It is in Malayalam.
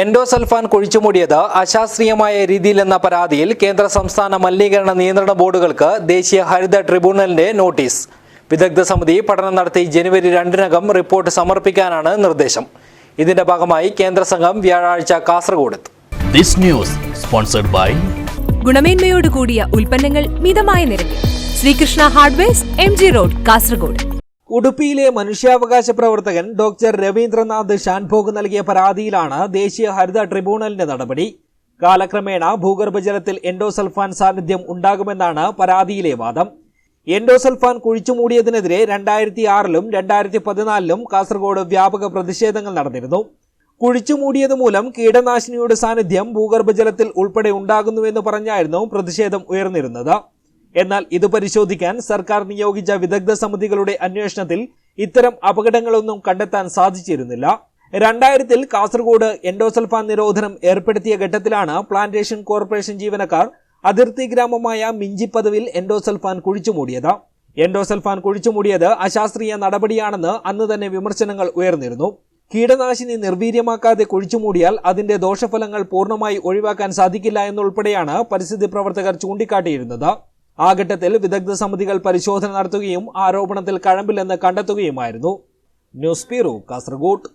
എൻഡോസൾഫാൻ കുഴിച്ചുമൂടിയത് അശാസ്ത്രീയമായ രീതിയിലെന്ന പരാതിയിൽ കേന്ദ്ര സംസ്ഥാന മലിനീകരണ നിയന്ത്രണ ബോർഡുകൾക്ക് ദേശീയ ഹരിത ട്രിബ്യൂണലിന്റെ നോട്ടീസ്. വിദഗ്ധ സമിതി പഠനം നടത്തി ജനുവരി രണ്ടിനകം റിപ്പോർട്ട് സമർപ്പിക്കാനാണ് നിർദ്ദേശം. ഇതിന്റെ ഭാഗമായി കേന്ദ്ര സംഘം വ്യാഴാഴ്ച Kasaragod this news sponsored by by ഗുണമേന്മയോട് കൂടിയ ഉൽപ്പന്നങ്ങൾ മിതമായ നിരക്കിൽ. Sreekrishna hardware M G road Kasaragod. ഉടുപ്പിയിലെ മനുഷ്യാവകാശ പ്രവർത്തകൻ ഡോക്ടർ രവീന്ദ്രനാഥ് ഷാൻഭോഗ് നൽകിയ പരാതിയിലാണ് ദേശീയ ഹരിത ട്രിബ്യൂണലിന്റെ നടപടി. കാലക്രമേണ ഭൂഗർഭജലത്തിൽ എൻഡോസൾഫാൻ സാന്നിധ്യം ഉണ്ടാകുമെന്നാണ് പരാതിയിലെ വാദം. എൻഡോസൾഫാൻ കുഴിച്ചുമൂടിയതിനെതിരെ രണ്ടായിരത്തി ആറിലും രണ്ടായിരത്തി പതിനാലിലും കാസർഗോഡ് വ്യാപക പ്രതിഷേധങ്ങൾ നടന്നിരുന്നു. കുഴിച്ചുമൂടിയത് മൂലം കീടനാശിനിയുടെ സാന്നിധ്യം ഭൂഗർഭജലത്തിൽ ഉൾപ്പെടെ ഉണ്ടാകുന്നുവെന്ന് പറഞ്ഞായിരുന്നു പ്രതിഷേധം ഉയർന്നിരുന്നത്. എന്നാൽ ഇത് പരിശോധിക്കാൻ സർക്കാർ നിയോഗിച്ച വിദഗ്ധ സമിതികളുടെ അന്വേഷണത്തിൽ ഇത്തരം അപകടങ്ങളൊന്നും കണ്ടെത്താൻ സാധിച്ചിരുന്നില്ല. രണ്ടായിരത്തിൽ കാസർഗോഡ് എൻഡോസൾഫാൻ നിരോധനം ഏർപ്പെടുത്തിയ ഘട്ടത്തിലാണ് പ്ലാന്റേഷൻ കോർപ്പറേഷൻ ജീവനക്കാർ അതിർത്തി ഗ്രാമമായ മിഞ്ചിപ്പദവിൽ എൻഡോസൾഫാൻ കുഴിച്ചുമൂടിയത്. എൻഡോസൾഫാൻ കുഴിച്ചുമൂടിയത് അശാസ്ത്രീയ നടപടിയാണെന്ന് അന്ന് തന്നെ വിമർശനങ്ങൾ ഉയർന്നിരുന്നു. കീടനാശിനി നിർവീര്യമാക്കാതെ കുഴിച്ചുമൂടിയാൽ അതിന്റെ ദോഷഫലങ്ങൾ പൂർണമായി ഒഴിവാക്കാൻ സാധിക്കില്ല എന്നുൾപ്പെടെയാണ് പരിസ്ഥിതി പ്രവർത്തകർ ചൂണ്ടിക്കാട്ടിയിരുന്നത്. ആ ഘട്ടത്തിൽ വിദഗ്ധ സമിതികൾ പരിശോധന നടത്തുകയും ആരോപണത്തിൽ കഴമ്പില്ലെന്ന് കണ്ടെത്തുകയുമായിരുന്നു. News bureau Kasaragod.